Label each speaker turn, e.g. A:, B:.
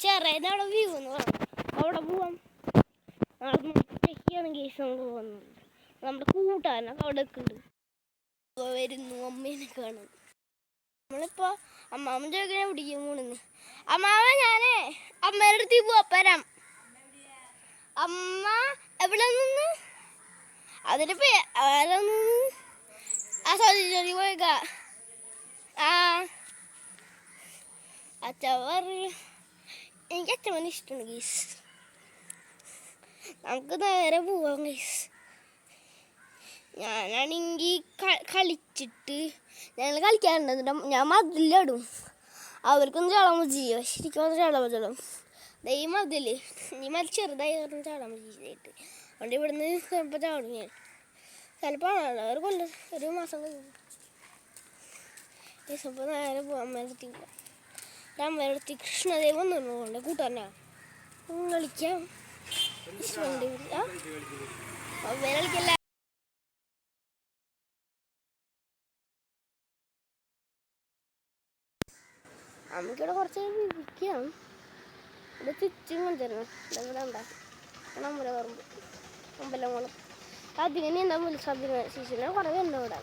A: ചെറിയ അവിടെ വ്യൂ എന്ന് പറഞ്ഞു അവിടെ പോവാം പോകുന്നത് നമ്മുടെ കൂട്ടുകാരനൊക്കെ അവിടെ നിൽക്കുന്നുണ്ട്. വരുന്നു അമ്മേനെ കാണാൻ. നമ്മളിപ്പോ അമ്മാമ്മ ചോദിക്കണേ പിടിക്കാൻ പോണെന്ന് ഞാനേ അമ്മേടെ അടുത്ത് പോവാ വരാം. അമ്മ എവിടെ നിന്ന്? അതിന്റെ പേ ആരാ നിന്ന്? ആ പോയേക്ക ആ അച്ഛ പറയ എനിക്ക് അച്ഛമ്മനെ ഇഷ്ടമാണ് ഗീസ് നമുക്ക് നേരെ പോവാം ഗീസ് ഞാനാണെങ്കിൽ കളിച്ചിട്ട് ഞങ്ങൾ കളിക്കാറുണ്ട്. ഞാൻ മതിലിടും. അവർക്കൊന്നും ചാടാൻ പറ്റില്ല ശരിക്കും ഒന്ന് ചാടാൻ പറ്റുള്ളൂ ഈ മതിൽ. ഈ മതി ചെറുതായി കാരണം ചാടാൻ പറ്റിയിട്ട് അതുകൊണ്ട് ഇവിടുന്ന് ചിലപ്പോൾ ചാടും ഞാൻ. ചിലപ്പോൾ ഒരു കൊല്ലം ഒരു മാസം കഴിഞ്ഞു ഇപ്പോൾ നേരെ പോകാൻ അമ്മേടത്തി പോവാം വേറെ കൃഷ്ണദേവൻ വന്നു കൊണ്ട് കൂട്ടാനാ കളിക്കാം. കളിക്കല്ല അമ്മയ്ക്കിവിടെ കുറച്ച് ഇരിക്കാം. ഇവിടെ ചുറ്റും കൊണ്ടുവരണം ഇവിടെ ഉണ്ടാക്കും നമ്മുടെ പറമ്പ് അമ്പലം കുളം അതിങ്ങനെ എന്താ ഉത്സവത്തിന് ശിശുവിനെ കുറേ ഉണ്ട് ഇവിടെ.